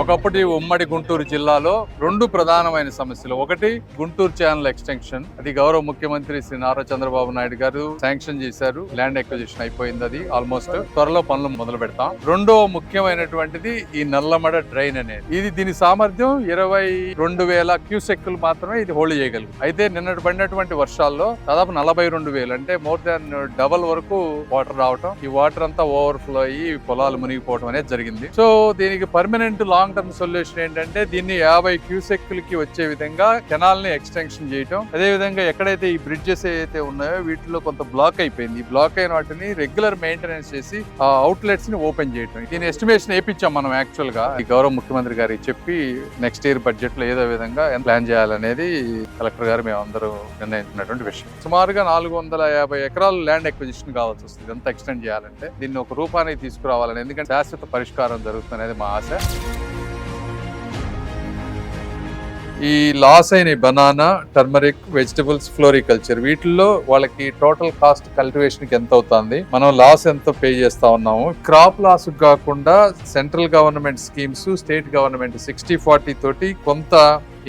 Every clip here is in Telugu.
ఒకప్పటి ఉమ్మడి గుంటూరు జిల్లాలో రెండు ప్రధానమైన సమస్యలు. ఒకటి గుంటూరు ఛానల్ ఎక్స్టెన్షన్. అది గౌరవ ముఖ్యమంత్రి శ్రీ నారా చంద్రబాబు నాయుడు గారు శాంక్షన్ చేశారు. ల్యాండ్ ఎక్విజిషన్ అయిపోయింది అది ఆల్మోస్ట్. త్వరలో పనులు మొదలు పెడతాం. రెండో ముఖ్యమైనటువంటిది ఈ నల్లమడ డ్రైన్ అనేది. ఇది దీని సామర్థ్యం ఇరవై రెండు వేల క్యూసెక్కులు మాత్రమే ఇది హోల్డ్ చేయగలదు. అయితే నిన్నటి పడినటువంటి వర్షాల్లో దాదాపు నలభై రెండు వేలు అంటే మోర్ దాన్ డబల్ వరకు వాటర్ రావటం. ఈ వాటర్ అంతా ఓవర్ఫ్లో అయ్యి పొలాలు మునిగిపోవడం అనేది జరిగింది. సో దీనికి పర్మనెంట్ లాంగ్ టర్మ్ సొల్యూషన్ ఏంటంటే దీన్ని యాభై క్యూసెక్లకి వచ్చే విధంగా కెనాల్ని ఎక్స్టెన్షన్ చేయటం. అదే విధంగా ఎక్కడైతే ఈ బ్రిడ్జెస్ ఏవైతే ఉన్నాయో వీటిలో కొంత బ్లాక్ అయిపోయింది. ఈ బ్లాక్ అయిన వాటిని రెగ్యులర్ మెయింటెనెన్స్ చేసి ఆ అవుట్లెట్స్ని ఓపెన్ చేయటం. దీని ఎస్టిమేషన్ వేయించాం మనం యాక్చువల్గా ఈ గౌరవ ముఖ్యమంత్రి గారికి చెప్పి నెక్స్ట్ ఇయర్ బడ్జెట్లో ఏదో విధంగా ప్లాన్ చేయాలనేది కలెక్టర్ గారు మేము అందరూ నిర్ణయించినటువంటి విషయం. సుమారుగా నాలుగు వందల యాభై ఎకరాలు ల్యాండ్ ఎక్విజిషన్ కావాల్సి వస్తుంది. ఇదంతా ఎక్స్టెండ్ చేయాలంటే దీన్ని ఒక రూపానికి తీసుకురావాలని. ఎందుకంటే శాశ్వత పరిష్కారం జరుగుతుంది అనేది మా ఆశ. ఈ లాస్ అయిన బనానా టర్మరిక్ వెజిటబుల్స్ ఫ్లోరికల్చర్ వీటిల్లో వాళ్ళకి టోటల్ కాస్ట్ కల్టివేషన్కి ఎంత అవుతుంది? మనం లాస్ ఎంత పే చేస్తా ఉన్నాము. క్రాప్ లాస్ కాకుండా central government schemes state government sixty forty తోటి కొంత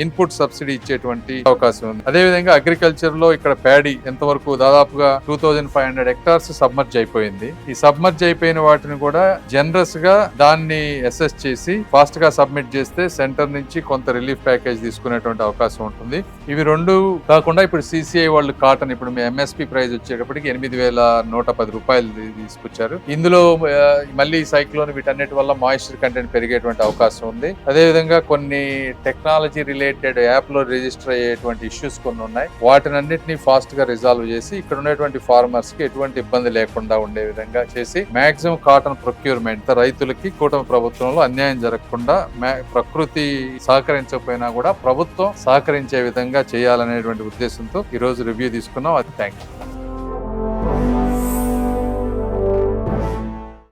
ఇన్పుట్ సబ్సిడీ ఇచ్చేటువంటి అవకాశం ఉంది. అదే విధంగా అగ్రికల్చర్లో ఇక్కడ ప్యాడీ ఎంతవరకు దాదాపుగా two thousand five hundred hectares submerge అయిపోయింది. ఈ సబ్మర్జ్ అయిపోయిన వాటిని కూడా జనరస్గా దాన్ని అసెస్ చేసి ఫాస్ట్గా సబ్మిట్ చేస్తే సెంటర్ నుంచి కొంత రిలీఫ్ ప్యాకేజ్ తీసుకునేటువంటి అవకాశం ఉంటుంది. ఇవి రెండు కాకుండా ఇప్పుడు సిసిఐ వాళ్ళు కాటన్ ఇప్పుడు మీ ఎంఎస్పి ప్రైస్ వచ్చేటప్పటికి ఎనిమిది వేల నూట పది రూపాయలు తీసుకొచ్చారు. ఇందులో మళ్ళీ సైక్లోన్ వీటన్నిటి వల్ల మాయిశ్చర్ కంటెంట్ పెరిగేటువంటి అవకాశం ఉంది. అదే విధంగా కొన్ని టెక్నాలజీ రిలేటెడ్ యాప్లో రిజిస్టర్ అయ్యేటువంటి ఇష్యూస్ కొన్ని ఉన్నాయి. వాటిని అన్నింటినీ ఫాస్ట్గా రిజాల్వ్ చేసి ఇక్కడ ఉన్నటువంటి ఫార్మర్స్కి ఎటువంటి ఇబ్బంది లేకుండా ఉండే విధంగా చేసి మాక్సిమం కాటన్ ప్రొక్యూర్మెంట్ రైతులకి కూటమి ప్రభుత్వంలో అన్యాయం జరగకుండా ప్రకృతి సహకరించకపోయినా కూడా ప్రభుత్వం సహకరించే విధంగా చేయాలనేటువంటి ఉద్దేశంతో ఈ రోజు రివ్యూ తీసుకున్నాం. అది థ్యాంక్ యూ